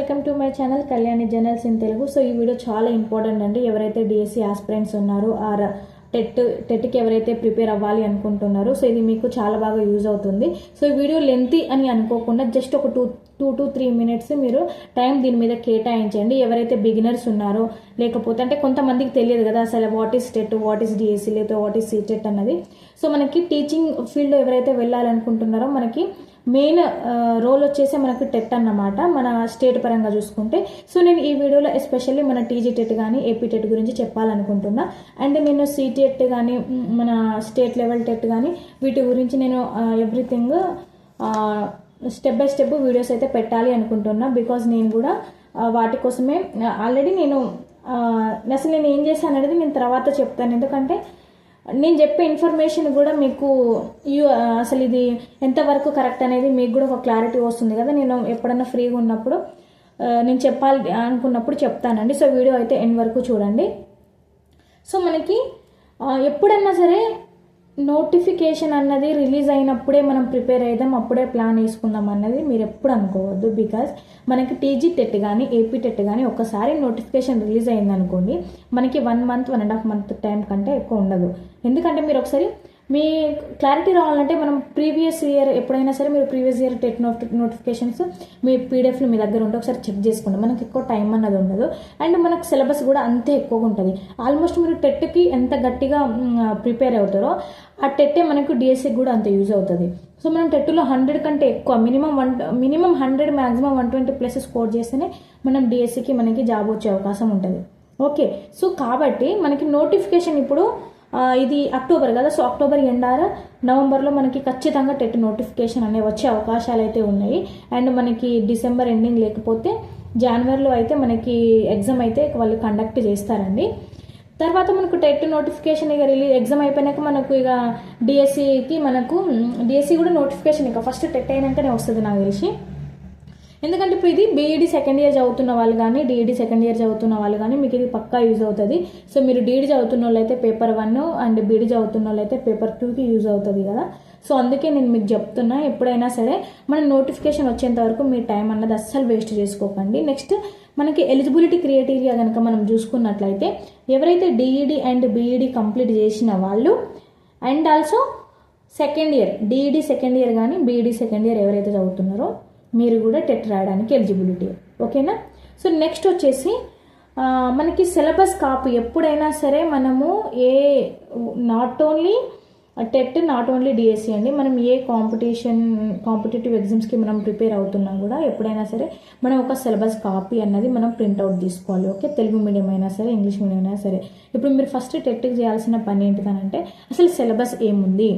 Welcome to my channel Kalyani journals in Telugu. So ఈ video చాలా important అండి. ఎవరైతే డిఎస్సి ఆస్పిరెంట్స్ ఉన్నారో ఆర్ టెట్ టెట్కి ఎవరైతే ప్రిపేర్ అవ్వాలి అనుకుంటున్నారో సో ఇది మీకు చాలా బాగా యూజ్ అవుతుంది. సో ఈ వీడియో లెంతీ అని అనుకోకుండా జస్ట్ ఒక two two to three minutes మీరు టైం దీని మీద కేటాయించండి. ఎవరైతే బిగినర్స్ ఉన్నారో లేకపోతే అంటే కొంతమందికి తెలియదు కదా అసలు what is TET what is DSC లేకపోతే వాట్ ఈస్ సీటెట్ అన్నది. సో మనకి టీచింగ్ ఫీల్డ్ ఎవరైతే వెళ్ళాలనుకుంటున్నారో మనకి మెయిన్ రోల్ వచ్చేసి మనకి టెట్ అన్నమాట. మన స్టేట్ పరంగా చూసుకుంటే. సో నేను ఈ వీడియోలో ఎస్పెషల్లీ మన టీజీ టెట్ కానీ ఏపీ టెట్ గురించి చెప్పాలనుకుంటున్నా. అండ్ నేను సీటెట్ కానీ మన స్టేట్ లెవెల్ టెట్ కానీ వీటి గురించి నేను everything step by step videos అయితే పెట్టాలి అనుకుంటున్నా. బికాజ్ నేను కూడా వాటి కోసమే ఆల్రెడీ నేను అసలు నేను ఏం చేశాను అనేది నేను తర్వాత చెప్తాను. ఎందుకంటే నేను చెప్పే ఇన్ఫర్మేషన్ కూడా మీకు యూ అసలు ఇది ఎంతవరకు కరెక్ట్ అనేది మీకు కూడా ఒక క్లారిటీ వస్తుంది కదా. నేను ఎప్పుడన్నా ఫ్రీగా ఉన్నప్పుడు నేను చెప్పాలి అనుకున్నప్పుడు చెప్తానండి. సో వీడియో అయితే ఎండ్ వరకు చూడండి. సో మనకి ఎప్పుడన్నా సరే నోటిఫికేషన్ అన్నది రిలీజ్ అయినప్పుడే మనం ప్రిపేర్ అయిదాం అప్పుడే ప్లాన్ వేసుకుందాం అన్నది మీరు ఎప్పుడు అనుకోవద్దు. బికాజ్ మనకి టీజీ టెట్ కానీ ఏపీ టెట్ కానీ ఒకసారి నోటిఫికేషన్ రిలీజ్ అయింది అనుకోండి మనకి one month one and half month time కంటే ఎక్కువ ఉండదు. ఎందుకంటే మీరు ఒకసారి మీ క్లారిటీ రావాలంటే మనం ప్రీవియస్ ఇయర్ ఎప్పుడైనా సరే మీరు ప్రీవియస్ ఇయర్ టెట్ నోటిఫికేషన్స్ మీ పీడిఎఫ్లు మీ దగ్గర ఉంటే ఒకసారి చెక్ చేసుకోండి. మనకి ఎక్కువ టైం అన్నది ఉండదు. అండ్ మనకు సిలబస్ కూడా అంతే ఎక్కువగా ఉంటుంది. ఆల్మోస్ట్ మీరు టెట్కి ఎంత గట్టిగా ప్రిపేర్ అవుతారో ఆ టెట్టే మనకు డిఎస్సికి కూడా అంత యూజ్ అవుతుంది. సో మనం టెట్లో హండ్రెడ్ కంటే ఎక్కువ minimum one minimum hundred maximum one twenty plus score చేస్తేనే మనం డిఎస్సికి మనకి జాబ్ వచ్చే అవకాశం ఉంటుంది. ఓకే సో కాబట్టి మనకి నోటిఫికేషన్ ఇప్పుడు ఇది అక్టోబర్ కదా? సో అక్టోబర్ ఎండార నవంబర్లో మనకి ఖచ్చితంగా టెట్ నోటిఫికేషన్ అనేవి వచ్చే అవకాశాలు అయితే ఉన్నాయి. అండ్ మనకి డిసెంబర్ ఎండింగ్ లేకపోతే జనవరిలో అయితే మనకి ఎగ్జామ్ అయితే వాళ్ళు కండక్ట్ చేస్తారండి. తర్వాత మనకు టెట్ నోటిఫికేషన్ ఇక రిలీజ్ ఎగ్జామ్ అయిపోయినాక మనకు ఇక డిఎస్సికి మనకు డిఎస్సి కూడా నోటిఫికేషన్ ఇక ఫస్ట్ టెట్ అయినాకనే వస్తుంది నాకు తెలిసి. ఎందుకంటే ఇప్పుడు ఇది బీఈడి సెకండ్ ఇయర్ చదువుతున్న వాళ్ళు కానీ డిఈడి సెకండ్ ఇయర్ చదువుతున్న వాళ్ళు కానీ మీకు ఇది పక్కా యూజ్ అవుతుంది. సో మీరు డిఈడి చదువుతున్న వాళ్ళు పేపర్ వన్ అండ్ బీఈడి చదువుతున్న వాళ్ళు పేపర్ టూకి యూజ్ అవుతుంది కదా. సో అందుకే నేను మీకు చెప్తున్నా ఎప్పుడైనా సరే మన నోటిఫికేషన్ వచ్చేంత వరకు మీ టైం అన్నది అస్సలు వేస్ట్ చేసుకోకండి. నెక్స్ట్ మనకి ఎలిజిబిలిటీ క్రియేటీరియా కనుక మనం చూసుకున్నట్లయితే ఎవరైతే డిఈడి అండ్ బీఈడి కంప్లీట్ చేసిన వాళ్ళు and also second year DEd second year కానీ బీఈడి సెకండ్ ఇయర్ ఎవరైతే చదువుతున్నారో మీరు కూడా టెట్ రాయడానికి ఎలిజిబిలిటీ. ఓకేనా? సో నెక్స్ట్ వచ్చేసి మనకి సిలబస్ కాపీ ఎప్పుడైనా సరే మనము ఏ not only TET not only DSC అండి మనం ఏ కాంపిటీషన్ కాంపిటేటివ్ ఎగ్జామ్స్కి మనం ప్రిపేర్ అవుతున్నా కూడా ఎప్పుడైనా సరే మనం ఒక సిలబస్ కాపీ అన్నది మనం ప్రింట్అవుట్ తీసుకోవాలి. ఓకే? తెలుగు మీడియం అయినా సరే ఇంగ్లీష్ మీడియం అయినా సరే. ఇప్పుడు మీరు ఫస్ట్ టెట్కి చేయాల్సిన పని ఏంటిదనంటే అసలు సిలబస్ ఏముంది?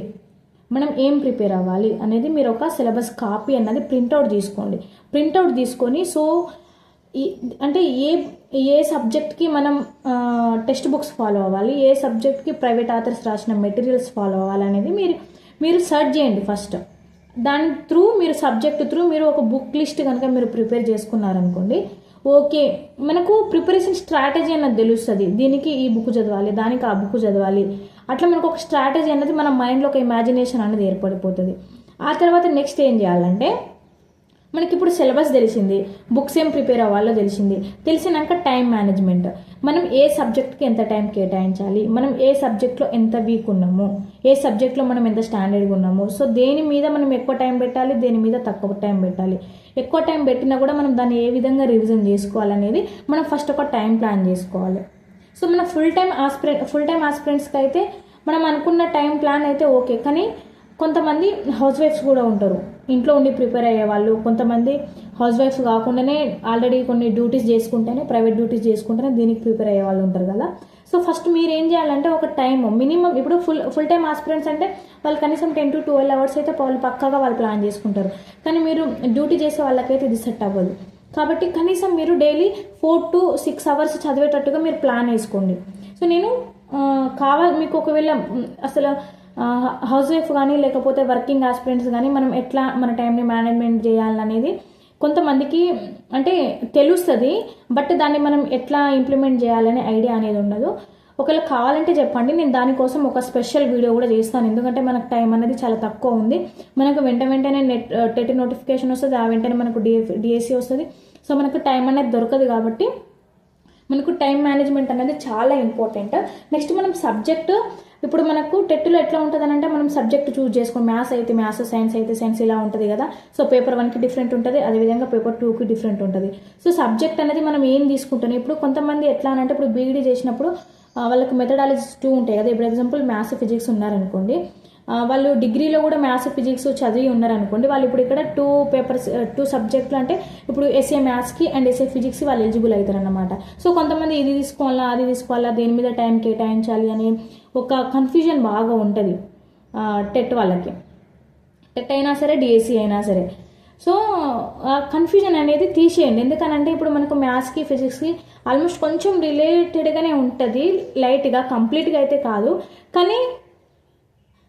మనం ఏం ప్రిపేర్ అవ్వాలి అనేది మీరు ఒక సిలబస్ కాపీ అన్నది ప్రింట్అవుట్ తీసుకోండి. ప్రింట్అవుట్ తీసుకొని సో ఈ అంటే ఏ ఏ సబ్జెక్ట్కి మనం టెక్స్ట్ బుక్స్ ఫాలో అవ్వాలి ఏ సబ్జెక్ట్కి ప్రైవేట్ ఆథర్స్ రాసిన మెటీరియల్స్ ఫాలో అవ్వాలి అనేది మీరు మీరు సెర్చ్ చేయండి ఫస్ట్. దాని త్రూ మీరు సబ్జెక్ట్ త్రూ మీరు ఒక బుక్ లిస్ట్ కనుక మీరు ప్రిపేర్ చేసుకున్నారనుకోండి ఓకే మనకు ప్రిపరేషన్ స్ట్రాటజీ అన్నది తెలుస్తుంది. దీనికి ఈ బుక్ చదవాలి దానికి ఆ బుక్ చదవాలి అట్లా మనకు ఒక స్ట్రాటజీ అనేది మన మైండ్లో ఒక ఇమాజినేషన్ అనేది ఏర్పడిపోతుంది. ఆ తర్వాత నెక్స్ట్ ఏం చేయాలంటే మనకి ఇప్పుడు సిలబస్ తెలిసింది బుక్స్ ఏం ప్రిపేర్ అవ్వాలో తెలిసింది. తెలిసినాక టైం మేనేజ్మెంట్ మనం ఏ సబ్జెక్ట్కి ఎంత టైం కేటాయించాలి? మనం ఏ సబ్జెక్ట్లో ఎంత వీక్ ఉన్నాము? ఏ సబ్జెక్ట్లో మనం ఎంత స్టాండర్డ్గా ఉన్నాము? సో దేని మీద మనం ఎక్కువ టైం పెట్టాలి? దేని మీద తక్కువ టైం పెట్టాలి? ఎక్కువ టైం పెట్టినా కూడా మనం దాన్ని ఏ విధంగా రివిజన్ చేసుకోవాలనేది మనం ఫస్ట్ ఒక టైం ప్లాన్ చేసుకోవాలి. సో మన full time aspirant full time ఆస్పిరెంట్స్కి అయితే మనం అనుకున్న టైం ప్లాన్ అయితే ఓకే కానీ కొంతమంది హౌస్ వైఫ్స్ కూడా ఉంటారు. ఇంట్లో ఉండి ప్రిపేర్ అయ్యే వాళ్ళు కొంతమంది హౌస్ వైఫ్స్ కాకుండానే ఆల్రెడీ కొన్ని డ్యూటీస్ చేసుకుంటేనే ప్రైవేట్ డ్యూటీస్ చేసుకుంటేనే దీనికి ప్రిపేర్ అయ్యే వాళ్ళు ఉంటారు కదా. సో ఫస్ట్ మీరు ఏం చేయాలంటే ఒక టైం మినిమం ఇప్పుడు ఫుల్ ఫుల్ టైం ఆస్పిరెంట్స్ అంటే వాళ్ళు కనీసం టెన్ టు ట్వెల్వ్ అవర్స్ అయితే వాళ్ళు పక్కాగా వాళ్ళు ప్లాన్ చేసుకుంటారు. కానీ మీరు డ్యూటీ చేసే వాళ్ళకైతే ఇది సెట్ అవ్వదు. కాబట్టి కనీసం మీరు daily four to six hours చదివేటట్టుగా మీరు ప్లాన్ వేసుకోండి. సో నేను కావాలి మీకు ఒకవేళ అసలు హౌస్ వైఫ్ కానీ లేకపోతే వర్కింగ్ ఆస్పిరెంట్స్ కానీ మనం ఎట్లా మన టైంని మేనేజ్మెంట్ చేయాలనేది కొంతమందికి అంటే తెలుస్తుంది బట్ దాన్ని మనం ఎట్లా ఇంప్లిమెంట్ చేయాలనే ఐడియా అనేది ఉండదు. ఒకవేళ కావాలంటే చెప్పండి. నేను దానికోసం ఒక స్పెషల్ వీడియో కూడా చేస్తాను. ఎందుకంటే మనకు టైం అనేది చాలా తక్కువ ఉంది. మనకు వెంట వెంటనే నెట్ టెట్ నోటిఫికేషన్ వస్తుంది. ఆ వెంటనే మనకు డిఎఫ్ డిఎస్సి వస్తుంది. సో మనకు టైం అనేది దొరకదు కాబట్టి మనకు టైం మేనేజ్మెంట్ అనేది చాలా ఇంపార్టెంట్. నెక్స్ట్ మనం సబ్జెక్ట్ ఇప్పుడు మనకు టెట్లో ఎట్లా ఉంటుంది అంటే మనం సబ్జెక్ట్ చూస్ చేసుకోండి మ్యాథ్స్ అయితే మ్యాథ్స్ సైన్స్ అయితే సైన్స్ ఇలా ఉంటుంది కదా. సో పేపర్ వన్కి డిఫరెంట్ ఉంటుంది. అదేవిధంగా పేపర్ టూకి డిఫరెంట్ ఉంటుంది. సో సబ్జెక్ట్ అనేది మనం ఏం తీసుకుంటాం? ఇప్పుడు కొంతమంది ఎట్లా అని అంటే ఇప్పుడు బీఈడీ చేసినప్పుడు వాళ్ళకి మెథడాలజీస్ టూ ఉంటాయి కదా. ఇప్పుడు ఎగ్జాంపుల్ మ్యాథ్స్ ఫిజిక్స్ ఉన్నారనుకోండి. వాళ్ళు డిగ్రీలో కూడా మ్యాథ్స్ ఫిజిక్స్ చదివి ఉన్నారనుకోండి. వాళ్ళు ఇప్పుడు ఇక్కడ టూ పేపర్స్ టూ సబ్జెక్టులు అంటే ఇప్పుడు ఎస్ఏ మ్యాథ్స్కి అండ్ ఎస్ఏ ఫిజిక్స్ వాళ్ళు ఎలిజిబుల్ అవుతారు అనమాట సో కొంతమంది ఇది తీసుకోవాలా అది తీసుకోవాలా దేని మీద టైం కేటాయించాలి అని ఒక కన్ఫ్యూజన్ బాగా ఉంటుంది టెట్ వాళ్ళకి. టెట్ అయినా సరే డిఎస్సి అయినా సరే. సో కన్ఫ్యూజన్ అనేది తీసేయండి. ఎందుకనంటే ఇప్పుడు మనకు మ్యాథ్స్కి ఫిజిక్స్కి ఆల్మోస్ట్ కొంచెం రిలేటెడ్గానే ఉంటుంది. లైట్గా కంప్లీట్గా అయితే కాదు. కానీ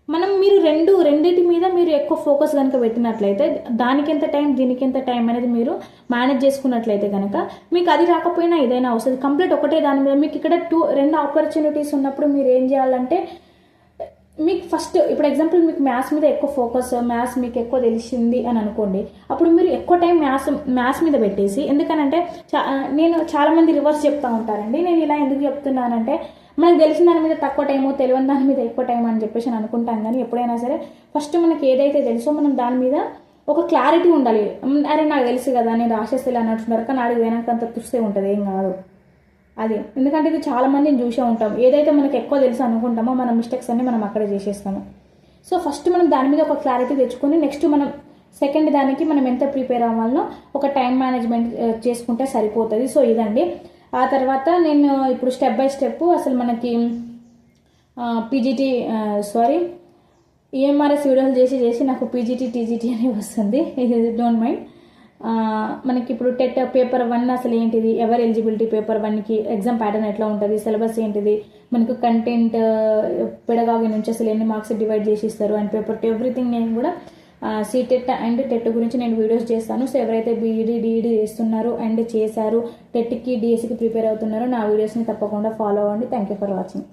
మనం మీరు రెండు రెండింటి మీద మీరు ఎక్కువ ఫోకస్ కనుక పెట్టినట్లయితే దానికి ఎంత టైం దీనికి ఎంత టైం అనేది మీరు మేనేజ్ చేసుకున్నట్లయితే కనుక మీకు అది రాకపోయినా ఇదైనా వస్తుంది. కంప్లీట్ ఒకటే దాని మీద మీకు ఇక్కడ టూ రెండు ఆపర్చునిటీస్ ఉన్నప్పుడు మీరు ఏం చేయాలంటే మీకు ఫస్ట్ ఇప్పుడు ఎగ్జాంపుల్ మీకు మ్యాథ్స్ మీద ఎక్కువ ఫోకస్ మ్యాథ్స్ మీకు ఎక్కువ తెలిసింది అని అనుకోండి అప్పుడు మీరు ఎక్కువ టైం మ్యాథ్స్ మ్యాథ్స్ మీద పెట్టేసి ఎందుకనంటే చా- నేను చాలా మంది రివర్స్ చెప్తా ఉంటారండి నేను ఇలా ఎందుకు చెప్తున్నానంటే మనకు తెలిసిన దాని మీద తక్కువ టైము తెలియని దాని మీద ఎక్కువ టైం అని చెప్పేసి నేను అనుకుంటాను కానీ ఎప్పుడైనా సరే ఫస్ట్ మనకి ఏదైతే తెలుసో మనం దాని మీద ఒక క్లారిటీ ఉండాలి. అరే నాకు తెలుసు కదా నేను రాసేస్తే ఇలా అన్నట్టున్నారు కానీ ఆడికి పోయినాక అంత తుస్తే ఉంటుంది ఏం కాదు. అది. ఎందుకంటే ఇది చాలా మందిని చూసే ఉంటాం. ఏదైతే మనకు ఎక్కువ తెలుసు అనుకుంటామో మన మిస్టేక్స్ అన్ని మనం అక్కడే చేసేస్తాము. సో ఫస్ట్ మనం దాని మీద ఒక క్లారిటీ తెచ్చుకొని నెక్స్ట్ మనం సెకండ్ దానికి మనం ఎంత ప్రిపేర్ అవ్వాలనో ఒక టైం మేనేజ్మెంట్ చేసుకుంటే సరిపోతుంది. సో ఇదండి. ఆ తర్వాత నేను ఇప్పుడు స్టెప్ బై స్టెప్ అసలు మనకి పీజీటీ సారీ ఈఎంఆర్ఎస్ వీడియోలు చేసి చేసి నాకు పీజీటీ టీజీటీ అని వస్తుంది. డోంట్ మైండ్ మనకి ఇప్పుడు టెట్ పేపర్ వన్ అసలు ఏంటిది? ఎవరు ఎలిజిబిలిటీ పేపర్ వన్కి ఎగ్జామ్ ప్యాటర్న్ ఎట్లా ఉంటుంది? సిలబస్ ఏంటిది? మనకు కంటెంట్ పెడగావి నుంచి అసలు ఎన్ని మార్క్స్ డివైడ్ చేసి ఇస్తారు? అండ్ పేపర్ టూ ఎవ్రీథింగ్ నేను కూడా సీటెట్ అండ్ టెట్ గురించి నేను వీడియోస్ చేస్తాను. సో ఎవరైతే బీఈడి డిఈడి చేస్తున్నారు అండ్ చేశారు టెట్కి డిఎస్సికి ప్రిపేర్ అవుతున్నారో నా వీడియోస్ని తప్పకుండా ఫాలో అవ్వండి. Thank you for watching